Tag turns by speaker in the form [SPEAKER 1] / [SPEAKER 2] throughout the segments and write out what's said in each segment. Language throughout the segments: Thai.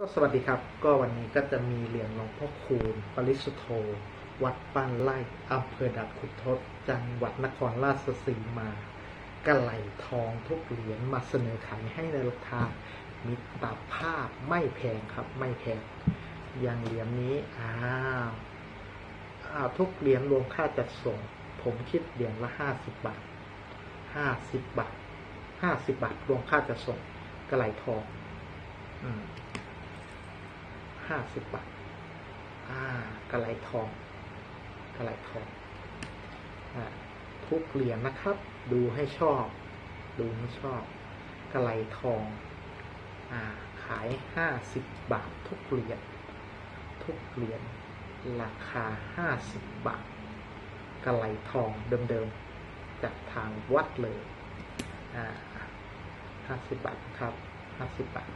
[SPEAKER 1] ก็สวัสดีครับ ก็วันนี้ก็จะมีเหรียญหลวงพ่อคูณ ปริสุทโธ วัดบ้านไร่อำเภอดัดขุนทดจังหวัดนครราชสีมากระไหลทองทุกเหรียญมาเสนอขายให้ในราคามิตรภาพไม่แพงครับ ไม่แพง อย่างเหรียญนี้อ้าวอ้าวทุกเหรียญรวมค่าจัดส่ง ผมคิดเหรียญละห้าสิบบาทห้าสิบบาทห้าสิบบาทรวมค่าจัดส่งกระไหลทอง อืม ห้าสิบบาท อ่ากระไหลทองกระไหลทองอ่าทุกเหรียญนะครับ ดูให้ชอบ ดูให้ชอบกระไหลทอง อ่า ขายห้าสิบบาท ทุกเหรียญทุกเหรียญราคาห้าสิบบาทกระไหลทองเดิมๆจากทางวัดเลย อ่าห้าสิบบาทครับห้าสิบบาท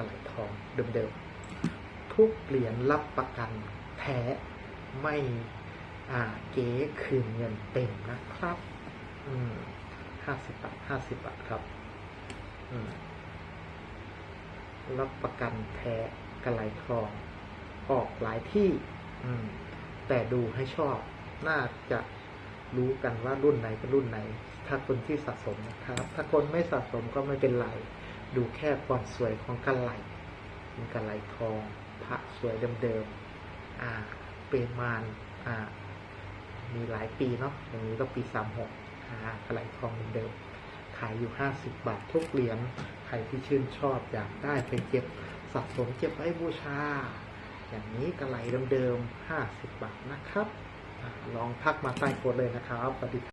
[SPEAKER 1] ากระไหลทองเดิมๆทุกเหรียญรับประกันแท้ไม่อ่าเก๊คืนเงินเต็มนะครับ อืมห้าสิบบาทห้าสิบบาทครับอืมรับประกันแท้กระไหลทอง ออกหลายที่ อืม แต่ดูให้ชอบ น่าจะรู้กันว่ารุ่นไหนเป็นรุ่นไหน ถ้าคนที่สะสมนะครับ ถ้าคนไม่สะสมก็ไม่เป็นไร ดูแค่ความสวยของกระไหลเป็นกระไหลทอง พระสวยเดิมๆอ่าเป็นมานอ่ามีหลายปีเนาะอย่างนี้ก็ปีสามหกอ่ากระไหลทองเดิมๆขายอยู่ห้าสิบบาททุกเหรียญใครที่ชื่นชอบอยากได้ไปเก็บสะสมเก็บไว้บูชา อย่างนี้กระไหลเดิมๆห้าสิบบาทนะครับอลองทักมาใต้โพสเลยนะครับสวัสดีครับ